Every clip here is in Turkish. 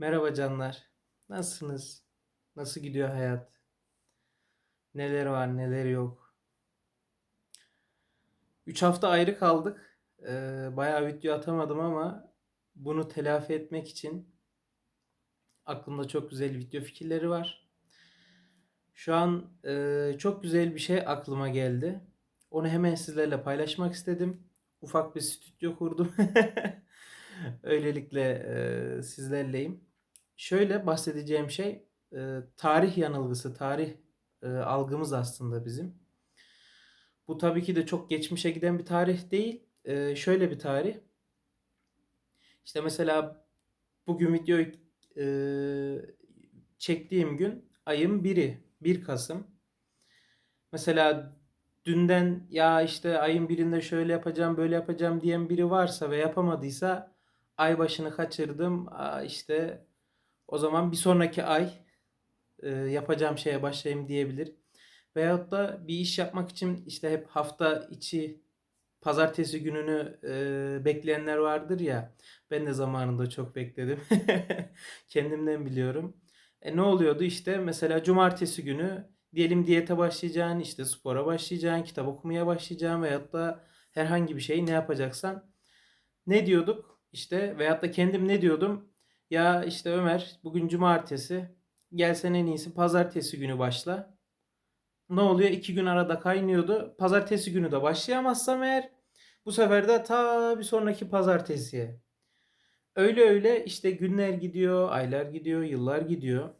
Merhaba canlar. Nasılsınız? Nasıl gidiyor hayat? Neler var, neler yok? 3 hafta ayrı kaldık. Ee, bayağı video atamadım ama bunu telafi etmek için aklımda çok güzel video fikirleri var. Şu an e, çok güzel bir şey aklıma geldi. Onu hemen sizlerle paylaşmak istedim. Ufak bir stüdyo kurdum. Öylelikle e, sizlerleyim. Şöyle bahsedeceğim şey e, tarih yanılgısı, tarih e, algımız aslında bizim. Bu tabii ki de çok geçmişe giden bir tarih değil. E, şöyle bir tarih. İşte mesela bugün videoyu e, çektiğim gün ayın biri, 1 Kasım. Mesela dünden ya işte ayın birinde şöyle yapacağım, böyle yapacağım diyen biri varsa ve yapamadıysa ay başını kaçırdım. İşte o zaman bir sonraki ay e, yapacağım şeye başlayayım diyebilir. Veyahut da bir iş yapmak için işte hep hafta içi pazartesi gününü e, bekleyenler vardır ya. Ben de zamanında çok bekledim. Kendimden biliyorum. E ne oluyordu işte mesela cumartesi günü diyelim diyete başlayacaksın, işte spora başlayacaksın, kitap okumaya başlayacaksın veyahut da herhangi bir şey ne yapacaksan. Ne diyorduk? İşte veyahut da kendim ne diyordum? Ya işte Ömer bugün cumartesi. Gelsen en iyisi pazartesi günü başla. Ne oluyor? İki gün arada kaynıyordu. Pazartesi günü de başlayamazsam eğer bu sefer de ta bir sonraki pazartesiye. Öyle öyle işte günler gidiyor, aylar gidiyor, yıllar gidiyor.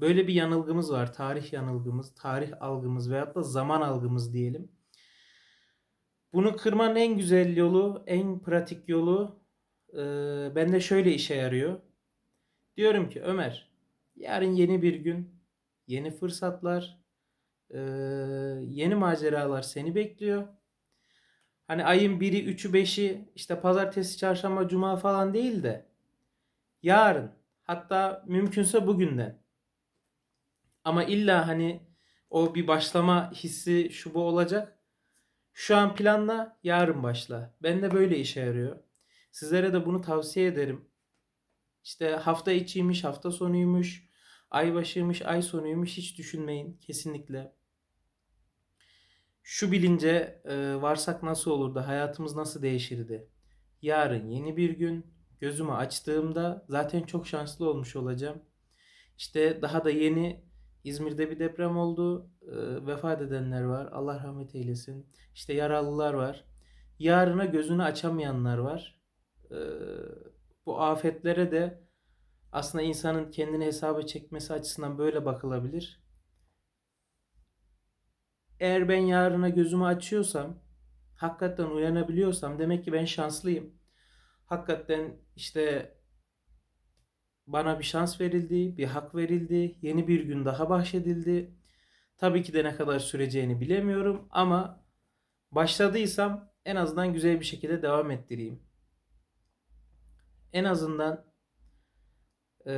Böyle bir yanılgımız var. Tarih yanılgımız, tarih algımız veyahut da zaman algımız diyelim. Bunu kırmanın en güzel yolu, en pratik yolu e, bende şöyle işe yarıyor. Diyorum ki Ömer, yarın yeni bir gün, yeni fırsatlar, e, yeni maceralar seni bekliyor. Hani ayın 1'i, 3'ü, 5'i işte pazartesi, çarşamba, cuma falan değil de yarın hatta mümkünse bugünden. Ama illa hani o bir başlama hissi şu bu olacak. Şu an planla, yarın başla. Ben de böyle işe yarıyor. Sizlere de bunu tavsiye ederim. İşte hafta içiymiş, hafta sonuymuş, ay başıymış, ay sonuymuş hiç düşünmeyin kesinlikle. Şu bilince e, varsak nasıl olurdu, hayatımız nasıl değişirdi? Yarın yeni bir gün, gözümü açtığımda zaten çok şanslı olmuş olacağım. İşte daha da yeni İzmir'de bir deprem oldu. E, vefat edenler var. Allah rahmet eylesin. İşte yaralılar var. Yarına gözünü açamayanlar var. E, bu afetlere de aslında insanın kendini hesaba çekmesi açısından böyle bakılabilir. Eğer ben yarına gözümü açıyorsam, hakikaten uyanabiliyorsam demek ki ben şanslıyım. Hakikaten işte bana bir şans verildi, bir hak verildi, yeni bir gün daha bahşedildi. Tabii ki de ne kadar süreceğini bilemiyorum ama başladıysam en azından güzel bir şekilde devam ettireyim. En azından e,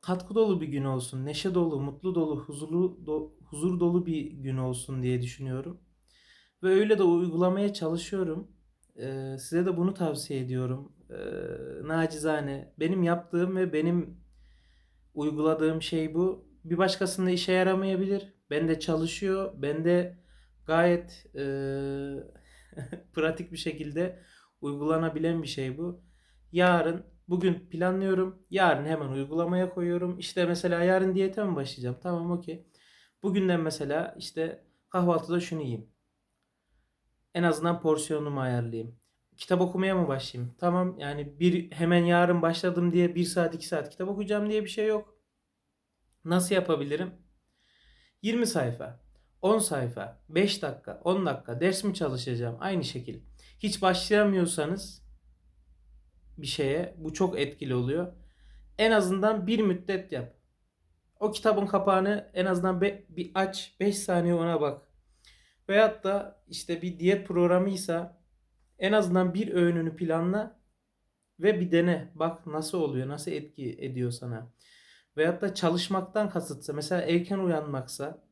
katkı dolu bir gün olsun, neşe dolu, mutlu dolu, huzurlu, do, huzur dolu bir gün olsun diye düşünüyorum. Ve öyle de uygulamaya çalışıyorum. E, size de bunu tavsiye ediyorum. E, nacizane benim yaptığım ve benim uyguladığım şey bu. Bir başkasında işe yaramayabilir. Bende çalışıyor. Bende gayet e, pratik bir şekilde uygulanabilen bir şey bu. Yarın bugün planlıyorum. Yarın hemen uygulamaya koyuyorum. İşte mesela yarın diyete mi başlayacağım? Tamam okey. Bugünden mesela işte kahvaltıda şunu yiyeyim. En azından porsiyonumu ayarlayayım. Kitap okumaya mı başlayayım? Tamam yani bir hemen yarın başladım diye bir saat iki saat kitap okuyacağım diye bir şey yok. Nasıl yapabilirim? 20 sayfa, 10 sayfa, 5 dakika, 10 dakika ders mi çalışacağım? Aynı şekil. Hiç başlayamıyorsanız bir şeye bu çok etkili oluyor. En azından bir müddet yap. O kitabın kapağını en azından be, bir aç 5 saniye ona bak. Veyahut da işte bir diyet programıysa en azından bir öğününü planla ve bir dene. Bak nasıl oluyor, nasıl etki ediyor sana. Veyahut da çalışmaktan kasıtsa mesela erken uyanmaksa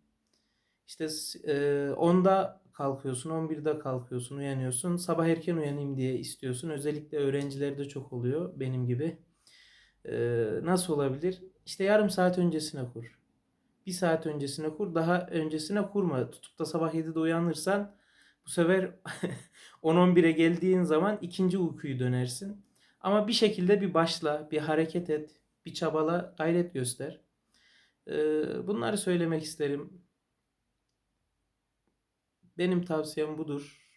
işte e, onda kalkıyorsun, 11'de kalkıyorsun, uyanıyorsun. Sabah erken uyanayım diye istiyorsun. Özellikle öğrencilerde çok oluyor benim gibi. Ee, nasıl olabilir? İşte yarım saat öncesine kur. Bir saat öncesine kur. Daha öncesine kurma. Tutup da sabah 7'de uyanırsan bu sefer 10-11'e geldiğin zaman ikinci uykuyu dönersin. Ama bir şekilde bir başla, bir hareket et, bir çabala, gayret göster. Ee, bunları söylemek isterim. Benim tavsiyem budur.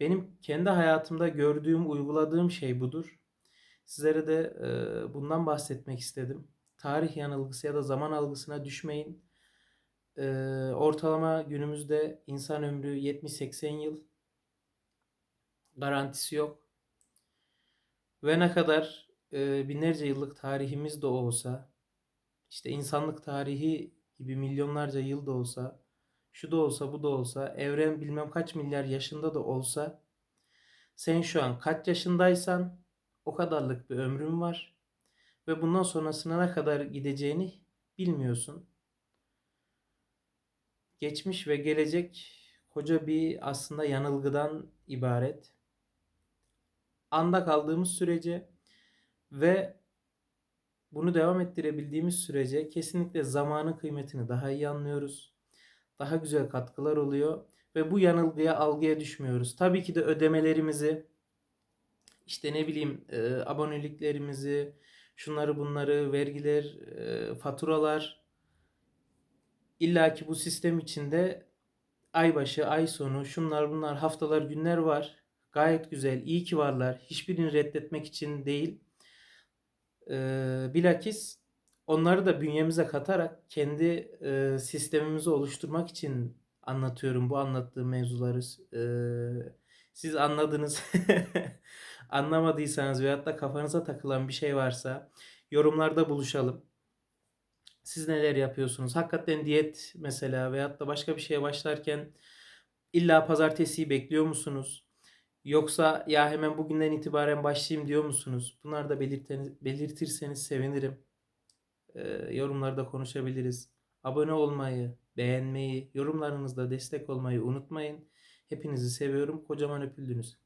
Benim kendi hayatımda gördüğüm, uyguladığım şey budur. Sizlere de e, bundan bahsetmek istedim. Tarih yanılgısı ya da zaman algısına düşmeyin. E, ortalama günümüzde insan ömrü 70-80 yıl. Garantisi yok. Ve ne kadar e, binlerce yıllık tarihimiz de olsa, işte insanlık tarihi gibi milyonlarca yıl da olsa, şu da olsa bu da olsa, evren bilmem kaç milyar yaşında da olsa, sen şu an kaç yaşındaysan o kadarlık bir ömrün var ve bundan sonrasına ne kadar gideceğini bilmiyorsun. Geçmiş ve gelecek koca bir aslında yanılgıdan ibaret. Anda kaldığımız sürece ve bunu devam ettirebildiğimiz sürece kesinlikle zamanın kıymetini daha iyi anlıyoruz. Daha güzel katkılar oluyor ve bu yanılgıya, algıya düşmüyoruz. Tabii ki de ödemelerimizi işte ne bileyim e, aboneliklerimizi, şunları bunları, vergiler, e, faturalar illa ki bu sistem içinde ay başı, ay sonu, şunlar bunlar, haftalar, günler var. Gayet güzel, iyi ki varlar. Hiçbirini reddetmek için değil. E, bilakis onları da bünyemize katarak kendi e, sistemimizi oluşturmak için anlatıyorum bu anlattığım mevzuları. E, siz anladınız. Anlamadıysanız veyahut da kafanıza takılan bir şey varsa yorumlarda buluşalım. Siz neler yapıyorsunuz? Hakikaten diyet mesela veyahut da başka bir şeye başlarken illa pazartesiyi bekliyor musunuz? Yoksa ya hemen bugünden itibaren başlayayım diyor musunuz? Bunları da belirtirseniz sevinirim. Yorumlarda konuşabiliriz. Abone olmayı, beğenmeyi, yorumlarınızda destek olmayı unutmayın. Hepinizi seviyorum. Kocaman öpüldünüz.